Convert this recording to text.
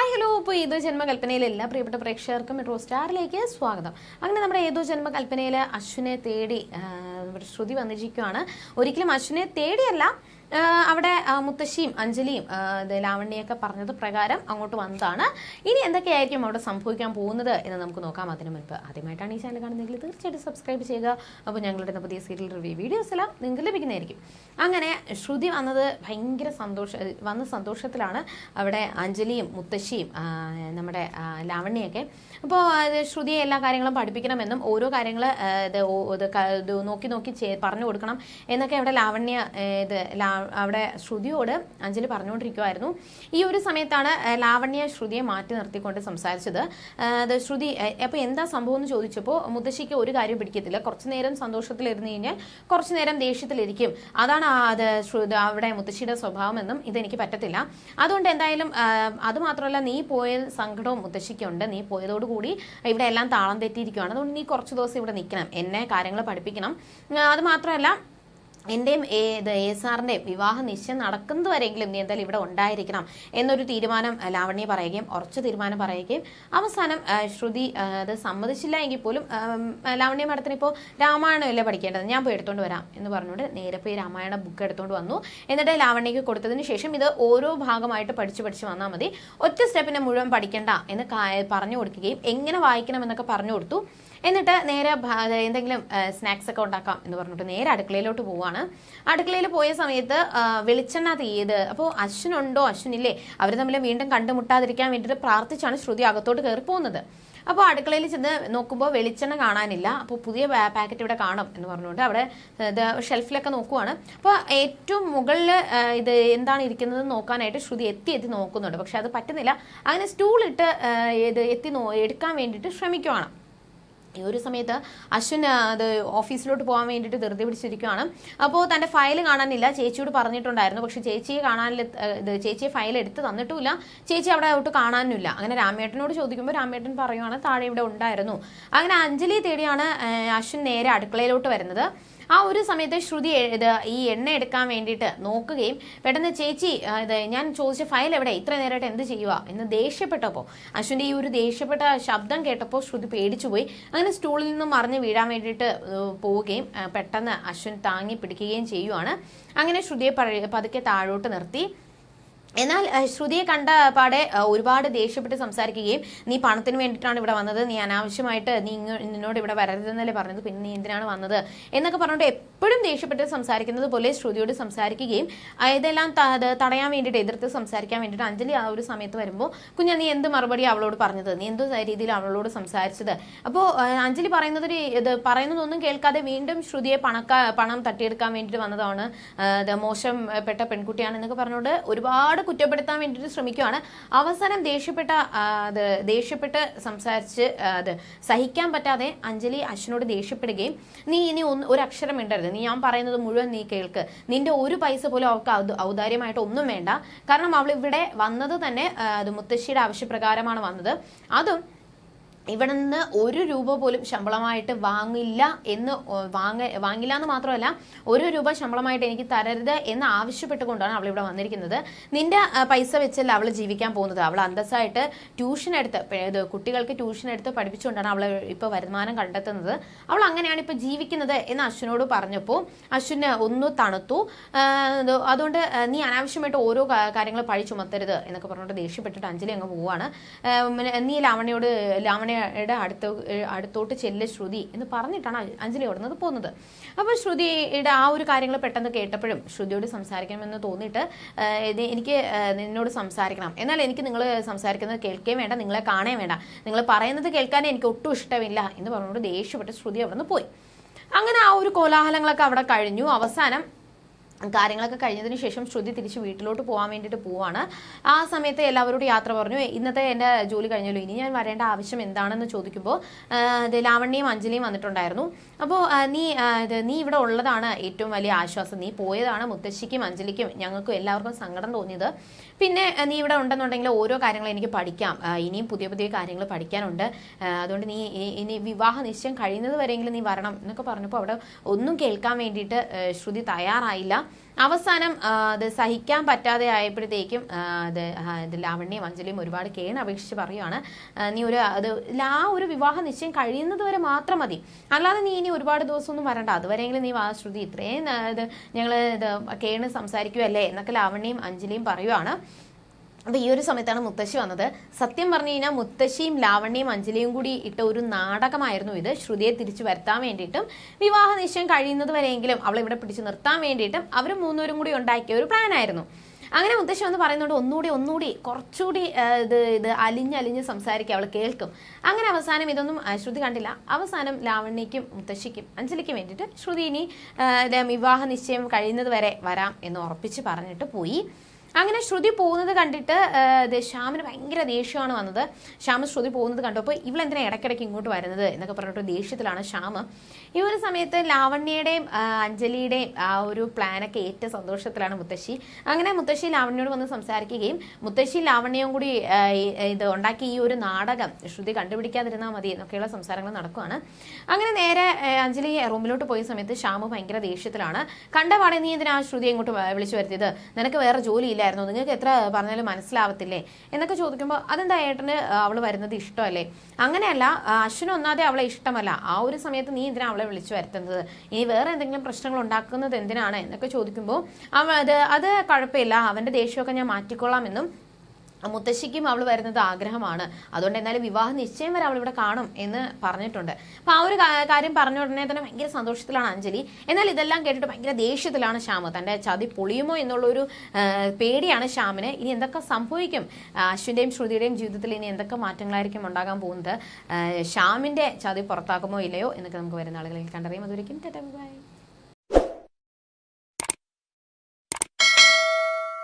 Hi hello ഇപ്പോൾ ഏതോ ജന്മകൽപ്പനയിലെ എല്ലാ പ്രിയപ്പെട്ട പ്രേക്ഷകർക്കും മെട്രോ സ്റ്റാറിലേക്ക് സ്വാഗതം. അങ്ങനെ നമ്മുടെ ഏതോ ജന്മകൽപ്പനയിൽ അശ്വിനെ തേടി ശ്രുതി വന്നിരിക്കുകയാണ്. ഒരിക്കലും അശ്വിനെ തേടിയല്ല. അവിടെ മുത്തശ്ശിയും അഞ്ജലിയും ലാവണ്യൊക്കെ പറഞ്ഞത് പ്രകാരം അങ്ങോട്ട് വന്നതാണ്. ഇനി എന്തൊക്കെയായിരിക്കും അവിടെ സംഭവിക്കാൻ പോകുന്നത് എന്ന് നമുക്ക് നോക്കാം. അതിന് മുൻപ് ആദ്യമായിട്ടാണ് ഈ ചാനൽ കാണുന്നതെങ്കിൽ തീർച്ചയായിട്ടും സബ്സ്ക്രൈബ് ചെയ്യുക. അപ്പോൾ ഞങ്ങളുടെ പുതിയ സീരിയൽ റിവ്യൂ വീഡിയോസ് എല്ലാം നിങ്ങൾക്ക് ലഭിക്കുന്നതായിരിക്കും. അങ്ങനെ ശ്രുതി വന്നത് ഭയങ്കര സന്തോഷ വന്ന സന്തോഷത്തിലാണ് അവിടെ അഞ്ജലിയും മുത്തശ്ശിയും നമ്മുടെ ലാവണ്ണിയൊക്കെ അപ്പോൾ ശ്രുതിയെ എല്ലാ കാര്യങ്ങളും പഠിപ്പിക്കണമെന്നും ഓരോ കാര്യങ്ങൾ ഇത് നോക്കി നോക്കി പറഞ്ഞു കൊടുക്കണം എന്നൊക്കെ അവിടെ ലാവണ്യ ഇത് ലാ- അവിടെ ശ്രുതിയോട് അഞ്ജലി പറഞ്ഞുകൊണ്ടിരിക്കുമായിരുന്നു ഈ ഒരു സമയത്താണ് ലാവണ്യ ശ്രുതിയെ മാറ്റി നിർത്തിക്കൊണ്ട് സംസാരിച്ചത്. ശ്രുതി അപ്പോൾ എന്താ സംഭവം എന്ന് ചോദിച്ചപ്പോൾ മുത്തശ്ശിക്ക് ഒരു കാര്യം പിടിക്കത്തില്ല. കുറച്ചു നേരം സന്തോഷത്തിലിരുന്ന് കഴിഞ്ഞാൽ കുറച്ചു നേരം ദേഷ്യത്തിലിരിക്കും. അതാണ് അത് അവിടെ മുത്തശ്ശിയുടെ സ്വഭാവം എന്നും ഇതെനിക്ക് പറ്റത്തില്ല. അതുകൊണ്ട് എന്തായാലും അതുമാത്രമല്ല അത് മാത്രമല്ല നീ പോയ സങ്കടവും മുത്തശ്ശിക്കുണ്ട്. നീ പോയതോടുകൂടി ഇവിടെ എല്ലാം താളം തെറ്റിയിരിക്കുകയാണ് അതുകൊണ്ട് നീ കുറച്ച് ദിവസം ഇവിടെ നിൽക്കണം. എന്നെ കാര്യങ്ങൾ പഠിപ്പിക്കണം. അതുമാത്രമല്ല അത് മാത്രമല്ല എന്റെയും ഇത് എ സാറിന്റെയും വിവാഹ നിശ്ചയം നടക്കുന്നത് വരെയെങ്കിലും നീ എന്തായാലും ഇവിടെ ഉണ്ടായിരിക്കണം എന്നൊരു തീരുമാനം ലാവണ്യ പറയുകയും ഉറച്ച തീരുമാനം പറയുകയും അവസാനം ശ്രുതി അത് സമ്മതിച്ചില്ല എങ്കിൽ പോലും ലാവണ്യ മാഡത്തിന് ഇപ്പോൾ രാമായണമല്ലേ പഠിക്കേണ്ടത്? ഞാൻ പോയി എടുത്തുകൊണ്ട് വരാം എന്ന് പറഞ്ഞുകൊണ്ട് നേരെ പോയി രാമായണ ബുക്ക് എടുത്തുകൊണ്ട് വന്നു. എന്നിട്ട് ലാവണ്യക്ക് കൊടുത്തതിന് ശേഷം ഇത് ഓരോ ഭാഗമായിട്ട് പഠിച്ച് പഠിച്ച് വന്നാൽ മതി. ഒറ്റ സ്റ്റെപ്പിനെ മുഴുവൻ പഠിക്കണ്ട എന്ന് പറഞ്ഞു കൊടുക്കുകയും എങ്ങനെ വായിക്കണം എന്നൊക്കെ പറഞ്ഞു കൊടുത്തു. എന്നിട്ട് നേരെ എന്തെങ്കിലും സ്നാക്സ് ഒക്കെ ഉണ്ടാക്കാം എന്ന് പറഞ്ഞിട്ട് നേരെ അടുക്കളയിലോട്ട് പോവാണ്. അടുക്കളയിൽ പോയ സമയത്ത് വെളിച്ചെണ്ണ തീയത് അപ്പോൾ അശ്വിനുണ്ടോ അശ്വിനില്ലേ അവർ തമ്മിൽ വീണ്ടും കണ്ടുമുട്ടാതിരിക്കാൻ വേണ്ടിയിട്ട് പ്രാർത്ഥിച്ചാണ് ശ്രുതി അകത്തോട്ട് കയറി പോകുന്നത്. അപ്പോൾ അടുക്കളയിൽ ചെന്ന് നോക്കുമ്പോൾ വെളിച്ചെണ്ണ കാണാനില്ല. അപ്പോൾ പുതിയ പാക്കറ്റ് ഇവിടെ കാണും എന്ന് പറഞ്ഞുകൊണ്ട് അവിടെ ഷെൽഫിലൊക്കെ നോക്കുവാണ്. അപ്പോൾ ഏറ്റവും മുകളിൽ ഇത് എന്താണ് ഇരിക്കുന്നത് നോക്കാനായിട്ട് ശ്രുതി എത്തി എത്തി നോക്കുന്നുണ്ട്. പക്ഷെ അത് പറ്റുന്നില്ല. അങ്ങനെ സ്റ്റൂളിട്ട് ഇത് എത്തി എടുക്കാൻ വേണ്ടിയിട്ട് ശ്രമിക്കുവാണ്. ഈ ഒരു സമയത്ത് അശ്വിൻ അത് ഓഫീസിലോട്ട് പോകാൻ വേണ്ടിയിട്ട് ധൃതി പിടിച്ചിരിക്കുകയാണ് അപ്പോൾ തന്റെ ഫയൽ കാണാനില്ല. ചേച്ചിയോട് പറഞ്ഞിട്ടുണ്ടായിരുന്നു. പക്ഷേ ചേച്ചിയെ കാണാനില്ല ചേച്ചിയെ ഫയൽ എടുത്ത് തന്നിട്ടുമില്ല. ചേച്ചി അവിടെ ഒട്ട് കാണാനുമില്ല അങ്ങനെ രാമേട്ടനോട് ചോദിക്കുമ്പോൾ രാമേട്ടൻ പറയുവാണ് താഴെ ഇവിടെ ഉണ്ടായിരുന്നു. അങ്ങനെ അഞ്ജലി തേടിയാണ് അശ്വിൻ നേരെ അടുക്കളയിലോട്ട് വരുന്നത്. ആ ഒരു സമയത്ത് ശ്രുതി ഇത് ഈ എണ്ണ എടുക്കാൻ വേണ്ടിയിട്ട് നോക്കുകയും പെട്ടെന്ന് ചേച്ചി ഇത് ഞാൻ ചോദിച്ച ഫയൽ എവിടെ? ഇത്ര നേരമായിട്ട് എന്ത് ചെയ്യുക എന്ന് ദേഷ്യപ്പെട്ടപ്പോൾ അശ്വിന്റെ ഈ ഒരു ദേഷ്യപ്പെട്ട ശബ്ദം കേട്ടപ്പോൾ ശ്രുതി പേടിച്ചുപോയി അങ്ങനെ സ്റ്റൂളിൽ നിന്നും മറിഞ്ഞ് വീഴാൻ വേണ്ടിയിട്ട് പോവുകയും പെട്ടെന്ന് അശ്വിൻ താങ്ങി പിടിക്കുകയും ചെയ്യുവാണ്. അങ്ങനെ ശ്രുതിയെ പതുക്കെ താഴോട്ട് നിർത്തി. എന്നാൽ ശ്രുതിയെ കണ്ട പാടെ ഒരുപാട് ദേഷ്യപ്പെട്ട് സംസാരിക്കുകയും നീ പണത്തിന് വേണ്ടിയിട്ടാണ് ഇവിടെ വന്നത്. നീ അനാവശ്യമായിട്ട് നീ നിന്നോട് ഇവിടെ വരരുതെന്നല്ലേ പറഞ്ഞത്. പിന്നെ നീ എന്തിനാണ് വന്നത്? എന്നൊക്കെ പറഞ്ഞുകൊണ്ട് എപ്പോഴും ദേഷ്യപ്പെട്ട് സംസാരിക്കുന്നത് പോലെ ശ്രുതിയോട് സംസാരിക്കുകയും ഇതെല്ലാം തടയാൻ വേണ്ടിയിട്ട് എതിർത്ത് സംസാരിക്കാൻ വേണ്ടിയിട്ട് അഞ്ജലി ആ ഒരു സമയത്ത് വരുമ്പോൾ കുഞ്ഞ നീ എന്ത് മറുപടി അവളോട് പറഞ്ഞത്? നീ എന്ത് രീതിയിൽ അവളോട് സംസാരിച്ചത്? അപ്പോൾ അഞ്ജലി പറയുന്നത് ഇത് പറയുന്നതൊന്നും കേൾക്കാതെ വീണ്ടും ശ്രുതിയെ പണക്ക പണം തട്ടിയെടുക്കാൻ വേണ്ടിയിട്ട് വന്നതാണ് മോശം പെട്ട മോശംപ്പെട്ട പെൺകുട്ടിയാണ് എന്നൊക്കെ പറഞ്ഞുകൊണ്ട് ഒരുപാട് കുറ്റപ്പെടുത്താൻ വേണ്ടിയിട്ട് ശ്രമിക്കുകയാണ് അവസാനം ദേഷ്യപ്പെട്ട അത് ദേഷ്യപ്പെട്ട് സംസാരിച്ച് അത് സഹിക്കാൻ പറ്റാതെ അഞ്ജലി അശ്വിനോട് ദേഷ്യപ്പെടുകയും നീ ഇനി ഒന്ന് ഒരു അക്ഷരം ഇണ്ടരുത് നീ ഞാൻ പറയുന്നത് മുഴുവൻ നീ കേൾക്ക്. നിന്റെ ഒരു പൈസ പോലും അവൾക്ക് ഔദാര്യമായിട്ട് ഒന്നും വേണ്ട. കാരണം അവൾ ഇവിടെ വന്നത് തന്നെ അത് മുത്തശ്ശിയുടെ ആവശ്യപ്രകാരമാണ് വന്നത്. അതും ഇവിടെ നിന്ന് ഒരു രൂപ പോലും ശമ്പളമായിട്ട് വാങ്ങില്ല എന്ന് വാങ്ങ വാങ്ങില്ല എന്ന് മാത്രമല്ല ഒരു രൂപ ശമ്പളമായിട്ട് എനിക്ക് തരരുത് എന്ന് ആവശ്യപ്പെട്ടുകൊണ്ടാണ് അവൾ ഇവിടെ വന്നിരിക്കുന്നത്. നിന്റെ പൈസ വെച്ചല്ല അവൾ ജീവിക്കാൻ പോകുന്നത്? അവൾ അന്തസ്സായിട്ട് ട്യൂഷൻ എടുത്ത് കുട്ടികൾക്ക് ട്യൂഷൻ എടുത്ത് പഠിപ്പിച്ചുകൊണ്ടാണ് അവൾ ഇപ്പോൾ വരുമാനം കണ്ടെത്തുന്നത്. അവൾ അങ്ങനെയാണ് ഇപ്പോൾ ജീവിക്കുന്നത് എന്ന് അശ്വിനോട് പറഞ്ഞപ്പോൾ അശ്വിന് ഒന്ന് തണുത്തു. അതുകൊണ്ട് നീ അനാവശ്യമായിട്ട് ഓരോ കാര്യങ്ങൾ പഴി ചുമത്തരുത് എന്നൊക്കെ പറഞ്ഞുകൊണ്ട് ദേഷ്യപ്പെട്ടിട്ട് അഞ്ജലി അങ്ങ് പോവാണ്. നീ ലാവണയോട് നീ ലാവണ്യയുടെ അടുത്ത അടുത്തോട്ട് ചെല്ല ശ്രുതി എന്ന് പറഞ്ഞിട്ടാണ് അഞ്ജലി അഞ്ജലി ഓടുന്നത് പോകുന്നത്. അപ്പോൾ ശ്രുതിയുടെ ആ ഒരു കാര്യങ്ങൾ പെട്ടെന്ന് കേട്ടപ്പോഴും ശ്രുതിയോട് സംസാരിക്കണമെന്ന് തോന്നിയിട്ട് എനിക്ക് നിന്നോട് സംസാരിക്കണം. എന്നാൽ എനിക്ക് നിങ്ങൾ സംസാരിക്കുന്നത് കേൾക്കുകയും വേണ്ട നിങ്ങളെ കാണുകയും വേണ്ട. നിങ്ങൾ പറയുന്നത് കേൾക്കാൻ എനിക്ക് ഒട്ടും ഇഷ്ടമില്ല എന്ന് പറഞ്ഞുകൊണ്ട് ദേഷ്യപ്പെട്ട് ശ്രുതി അവിടെ നിന്ന് പോയി. അങ്ങനെ ആ ഒരു കോലാഹലങ്ങളൊക്കെ അവിടെ കഴിഞ്ഞു. അവസാനം കാര്യങ്ങളൊക്കെ കഴിഞ്ഞതിന് ശേഷം ശ്രുതി തിരിച്ച് വീട്ടിലോട്ട് പോകാൻ വേണ്ടിയിട്ട് പോവാണ്. ആ സമയത്ത് എല്ലാവരോടും യാത്ര പറഞ്ഞു ഇന്നത്തെ എന്റെ ജോലി കഴിഞ്ഞല്ലോ ഇനി ഞാൻ വരേണ്ട ആവശ്യം എന്താണെന്ന് ചോദിക്കുമ്പോൾ ലാവണ്യയും അഞ്ജലിയും വന്നിട്ടുണ്ടായിരുന്നു. അപ്പോൾ നീ നീ ഇവിടെ ഉള്ളതാണ് ഏറ്റവും വലിയ ആശ്വാസം. നീ പോയതാണ് മുത്തശ്ശിക്കും അഞ്ജലിക്കും ഞങ്ങൾക്കും എല്ലാവർക്കും സങ്കടം തോന്നിയത്. പിന്നെ നീ ഇവിടെ ഉണ്ടെന്നുണ്ടെങ്കിൽ ഓരോ കാര്യങ്ങളും എനിക്ക് പഠിക്കാം. ഇനിയും പുതിയ പുതിയ കാര്യങ്ങൾ പഠിക്കാനുണ്ട്. അതുകൊണ്ട് നീ ഇനി വിവാഹ നിശ്ചയം കഴിയുന്നത് വരെയെങ്കിലും നീ വരണം എന്നൊക്കെ പറഞ്ഞപ്പോൾ അവിടെ ഒന്നും കേൾക്കാൻ വേണ്ടിയിട്ട് ശ്രുതി തയ്യാറായില്ല. അവസാനം അത് സഹിക്കാൻ പറ്റാതെ ആയപ്പോഴത്തേക്കും അത് ഇത് ലാവണ്യം അഞ്ജലിയും ഒരുപാട് കേണ് അപേക്ഷിച്ച് പറയുവാണ് നീ ഒരു അത് ആ ഒരു വിവാഹ നിശ്ചയം കഴിയുന്നത് വരെ മാത്രം മതി. അല്ലാതെ നീ ഇനി ഒരുപാട് ദിവസമൊന്നും വരണ്ട. അതുവരെയെങ്കിലും നീ വാശ്രുതി ഇത്രയും ഇത് ഞങ്ങൾ ഇത് കേണ് സംസാരിക്കുകയല്ലേ എന്നൊക്കെ ലാവണ്യം അഞ്ജലിയും പറയുവാണ്. അപ്പൊ ഈ ഒരു സമയത്താണ് മുത്തശ്ശി വന്നത്. സത്യം പറഞ്ഞു കഴിഞ്ഞാൽ മുത്തശ്ശിയും ലാവണ്യയും അഞ്ജലിയും കൂടി ഇട്ട ഒരു നാടകമായിരുന്നു ഇത്. ശ്രുതിയെ തിരിച്ചു വരുത്താൻ വേണ്ടിയിട്ടും വിവാഹ നിശ്ചയം കഴിയുന്നത് വരെയെങ്കിലും അവളെ ഇവിടെ പിടിച്ചു നിർത്താൻ വേണ്ടിയിട്ടും അവർ മൂന്നുപേരും കൂടി ഉണ്ടാക്കിയ ഒരു പ്ലാൻ ആയിരുന്നു. അങ്ങനെ മുത്തശ്ശി വന്ന് പറയുന്നുണ്ട് ഒന്നുകൂടി ഒന്നുകൂടി കുറച്ചുകൂടി ഇത് ഇത് അലിഞ്ഞലിഞ്ഞ് സംസാരിക്കുക അവൾ കേൾക്കും. അങ്ങനെ അവസാനം ഇതൊന്നും ശ്രുതി കണ്ടില്ല. അവസാനം ലാവണ്യയ്ക്കും മുത്തശ്ശിക്കും അഞ്ജലിക്കും വേണ്ടിയിട്ട് ശ്രുതി ഇനി വിവാഹ നിശ്ചയം കഴിയുന്നത് വരെ വരാം എന്ന് ഉറപ്പിച്ച് പറഞ്ഞിട്ട് പോയി. അങ്ങനെ ശ്രുതി പോകുന്നത് കണ്ടിട്ട് ശ്യാമിന് ഭയങ്കര ദേഷ്യമാണ് വന്നത്. ശ്യാമ് ശ്രുതി പോകുന്നത് കണ്ടപ്പോൾ ഇവളെന്തിനാ ഇടയ്ക്കിടയ്ക്ക് ഇങ്ങോട്ട് വരുന്നത്? എന്നൊക്കെ പറഞ്ഞിട്ട് ദേഷ്യത്തിലാണ് ശ്യാമ്. ഈ ഒരു സമയത്ത് ലാവണ്യയുടെയും അഞ്ജലിയുടെയും ആ ഒരു പ്ലാനൊക്കെ ഏറ്റ സന്തോഷത്തിലാണ് മുത്തശ്ശി. അങ്ങനെ മുത്തശ്ശി ലാവണ്യോട് വന്ന് സംസാരിക്കുകയും മുത്തശ്ശി ലാവണ്യവും കൂടി ഇത് ഉണ്ടാക്കി ഈ ഒരു നാടകം ശ്രുതി കണ്ടുപിടിക്കാതിരുന്നാൽ മതി എന്നൊക്കെയുള്ള സംസാരങ്ങൾ നടക്കുകയാണ് അങ്ങനെ നേരെ അഞ്ജലി റൂമിലോട്ട് പോയ സമയത്ത് ശ്യാമ് ഭയങ്കര ദേഷ്യത്തിലാണ്. കണ്ടപാടെ നീ എന്തിനാ ശ്രുതി ഇങ്ങോട്ട് വിളിച്ചു വരുത്തിയത്? നിനക്ക് വേറെ ജോലി ഇല്ലായിരുന്നു. നിങ്ങൾക്ക് എത്ര പറഞ്ഞാലും മനസ്സിലാവത്തില്ലേ? എന്നൊക്കെ ചോദിക്കുമ്പോൾ അതെന്താ ഏട്ടന് അവൾ വരുന്നത് ഇഷ്ടമല്ലേ? അങ്ങനെയല്ല അശ്വനൊന്നാതെ അശ്വിന് ഒന്നാതെ അവളെ ഇഷ്ടമല്ല. ആ ഒരു സമയത്ത് നീ എന്തിനാ അവളെ വിളിച്ചു വരുത്തുന്നത്? ഇനി വേറെ എന്തെങ്കിലും പ്രശ്നങ്ങൾ ഉണ്ടാക്കുന്നത് എന്തിനാണ്? എന്നൊക്കെ ചോദിക്കുമ്പോൾ അവ അത് അത് കുഴപ്പമില്ല. അവന്റെ ദേഷ്യമൊക്കെ ഞാൻ മാറ്റിക്കൊള്ളാമെന്നും മുത്തശ്ശിക്കും അവൾ വരുന്നത് ആഗ്രഹമാണ്. അതുകൊണ്ട് എന്നാലും വിവാഹ നിശ്ചയം വരെ അവൾ ഇവിടെ കാണും എന്ന് പറഞ്ഞിട്ടുണ്ട്. അപ്പൊ ആ ഒരു കാര്യം പറഞ്ഞ ഉടനെ തന്നെ ഭയങ്കര സന്തോഷത്തിലാണ് അഞ്ജലി. എന്നാൽ ഇതെല്ലാം കേട്ടിട്ട് ഭയങ്കര ദേഷ്യത്തിലാണ് ശ്യാമ്. തന്റെ ചതി പൊളിയുമോ എന്നുള്ളൊരു പേടിയാണ് ശ്യാമിന്. ഇനി എന്തൊക്കെ സംഭവിക്കും? അശ്വിന്റെയും ശ്രുതിയുടെയും ജീവിതത്തിൽ ഇനി എന്തൊക്കെ മാറ്റങ്ങളായിരിക്കും ഉണ്ടാകാൻ പോകുന്നത്? ശ്യാമിന്റെ ചതി പുറത്താക്കുമോ ഇല്ലയോ എന്നൊക്കെ നമുക്ക് വരുന്ന ആളുകളിൽ കണ്ടറിയാം. അതൊരിക്കും ബൈ.